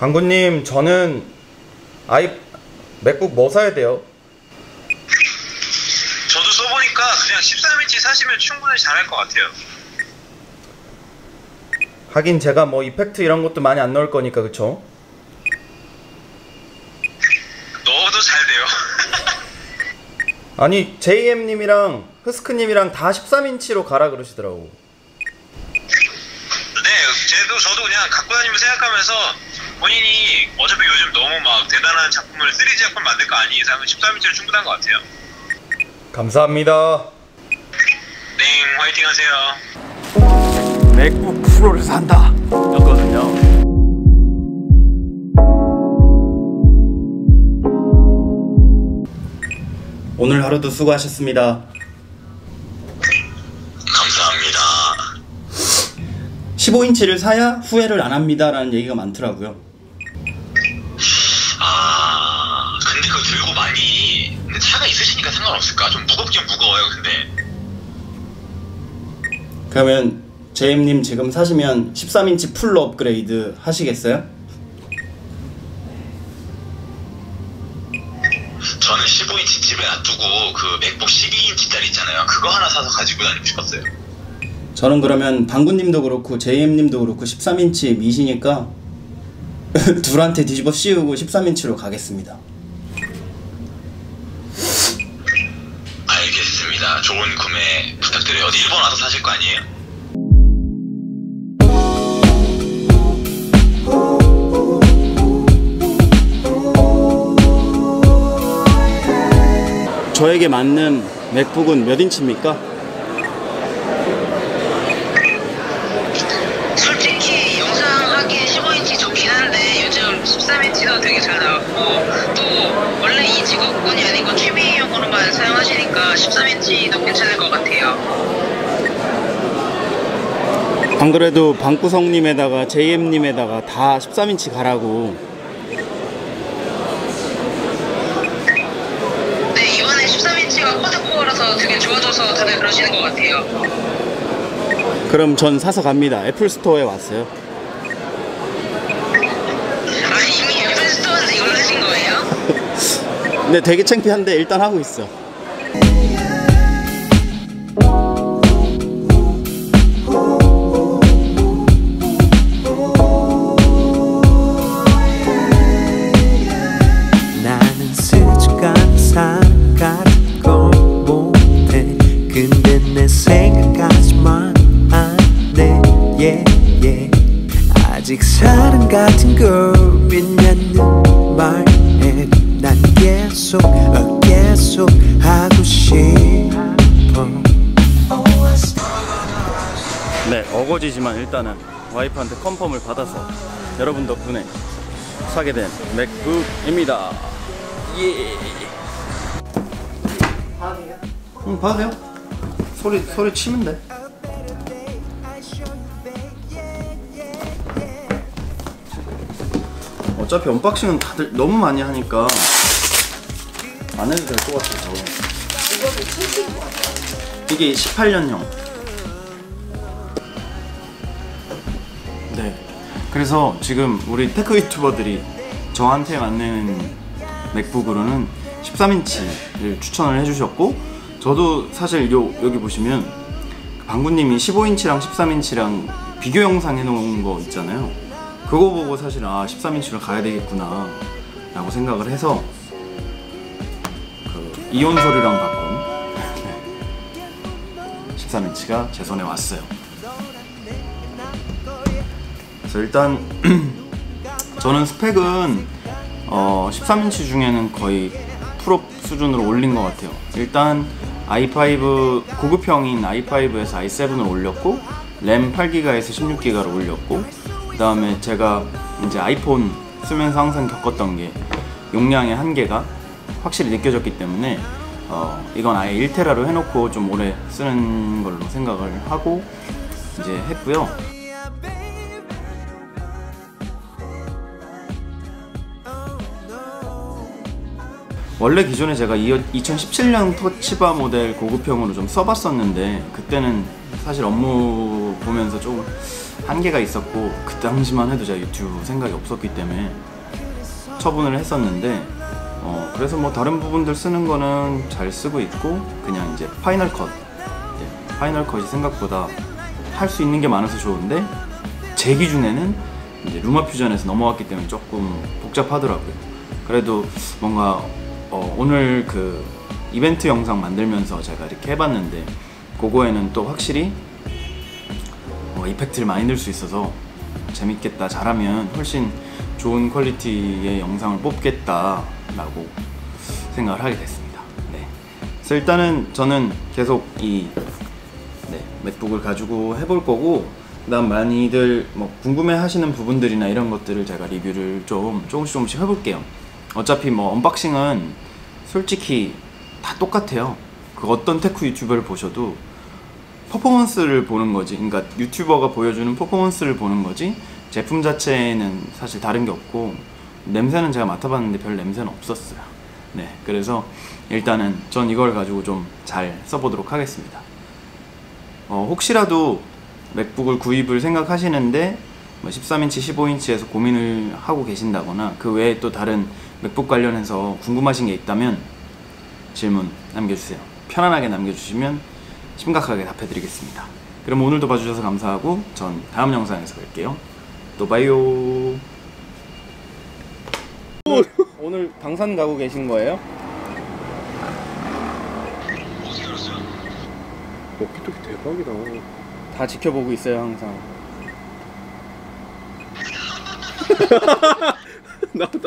방구님 저는 아이 맥북 뭐 사야 돼요? 저도 써보니까 그냥 13인치 사시면 충분히 잘할 것 같아요. 하긴 제가 뭐 이펙트 이런 것도 많이 안 넣을 거니까 그쵸? 넣어도 잘 돼요. 아니 JM님이랑 흐스크님이랑 다 13인치로 가라 그러시더라고 네, 쟤도 저도 그냥 갖고 다니면서 생각하면서 본인이 어차피 요즘 너무 막 대단한 작품을 3D 작품 만들 거 아닌 이상은 13인치로 충분한 것 같아요. 감사합니다 네, 화이팅 하세요. 맥북 프로를 산다 였거든요 오늘 하루도 수고하셨습니다 감사합니다. 15인치를 사야 후회를 안 합니다 라는 얘기가 많더라고요 아, 근데 그거 들고 많이 근데 있으시니까 상관없을까? 좀 무겁긴 무거워요, 근데. 그러면 JM님 지금 사시면 13인치 풀로 업그레이드 하시겠어요? 저는 15인치 집에 놔두고 그 맥북 12인치짜리 있잖아요. 그거 하나 사서 가지고 다니고 싶었어요. 저는 그러면 방구님도 그렇고 JM님도 그렇고 13인치 미시니까 둘한테 뒤집어 씌우고 13인치로 가겠습니다. 알겠습니다. 좋은 구매 부탁드려요. 어디 일본 와서 사실 거 아니에요? 저에게 맞는 맥북은 몇 인치입니까? 솔직히 영상 하기에 15인치 좋긴 한데 요즘 13인치도 되게 잘 나왔고 또 원래 이 직업군이 아니고 취미 용으로만 사용하시니까 13인치도 괜찮을 것 같아요. 안 그래도 방구성님에다가 JM님에다가 다 13인치 가라고 네 이번에 13인치가 쿼드코어라서 되게 좋아져서 다들 그러시는 것 같아요. 그럼 전 사서 갑니다. 애플스토어에 왔어요. 아 이미 애플스토어에서 이걸 하신 거예요? 근데 되게 창피한데 일단 하고 있어. 생각까지만 안돼 yeah, yeah. 아직 사람 같은 걸 있냐는 말에 난 계속 어, 계속 하고 싶어 네, 어거지지만 일단은 와이프한테 컨펌을 받아서 여러분 덕분에 사게 된 맥북입니다. 예. 응, 봐도 돼요. 소리 소리 치면 돼. 어차피 언박싱은 다들 너무 많이 하니까 안 해도 될 것 같아서. 이게 18년형. 네. 그래서 지금 우리 테크 유튜버들이 저한테 맞는 맥북으로는 13인치를 추천을 해주셨고 저도 사실 요 여기 보시면 방구님이 15인치랑 13인치랑 비교 영상 해놓은 거 있잖아요. 그거 보고 사실 아 13인치로 가야 되겠구나 라고 생각을 해서 그 이온 소리랑 바꾼 13인치가 제 손에 왔어요. 그래서 일단 저는 스펙은 어 13인치 중에는 거의 풀업 수준으로 올린 것 같아요. 일단 i5 고급형인 i5에서 i7을 올렸고 램 8기가에서 16기가를 올렸고 그 다음에 제가 이제 아이폰 쓰면서 항상 겪었던 게 용량의 한계가 확실히 느껴졌기 때문에 어, 이건 아예 1테라로 해놓고 좀 오래 쓰는 걸로 생각을 하고 이제 했고요. 원래 기존에 제가 2017년 터치바 모델 고급형으로 좀 써봤었는데 그때는 사실 업무 보면서 조금 한계가 있었고 그 당시만 해도 제가 유튜브 생각이 없었기 때문에 처분을 했었는데 어, 그래서 뭐 다른 부분들 쓰는 거는 잘 쓰고 있고 그냥 이제 파이널 컷 네, 파이널 컷이 생각보다 할 수 있는 게 많아서 좋은데 제 기준에는 이제 루마 퓨전에서 넘어왔기 때문에 조금 복잡하더라고요. 그래도 뭔가 어, 오늘 그 이벤트 영상 만들면서 제가 이렇게 해봤는데 그거에는 또 확실히 어, 이펙트를 많이 넣을 수 있어서 재밌겠다 잘하면 훨씬 좋은 퀄리티의 영상을 뽑겠다라고 생각을 하게 됐습니다. 네. 그래서 일단은 저는 계속 이 네, 맥북을 가지고 해볼 거고 그다음 많이들 뭐 궁금해하시는 부분들이나 이런 것들을 제가 리뷰를 좀 조금씩 조금씩 해볼게요. 어차피 뭐 언박싱은 솔직히 다 똑같아요. 그 어떤 테크 유튜버를 보셔도 퍼포먼스를 보는 거지. 그러니까 유튜버가 보여주는 퍼포먼스를 보는 거지. 제품 자체는 사실 다른 게 없고 냄새는 제가 맡아봤는데 별 냄새는 없었어요. 네, 그래서 일단은 전 이걸 가지고 좀 잘 써보도록 하겠습니다. 어, 혹시라도 맥북을 구입을 생각하시는데 뭐 13인치, 15인치에서 고민을 하고 계신다거나 그 외에 또 다른 맥북 관련해서 궁금하신 게 있다면 질문 남겨주세요. 편안하게 남겨주시면 심각하게 답해드리겠습니다. 그럼 오늘도 봐주셔서 감사하고 전 다음 영상에서 뵐게요. 또 봐요. 오늘 방산 가고 계신 거예요? 알았어요? 워키토키 대박이다. 다 지켜보고 있어요 항상. 나도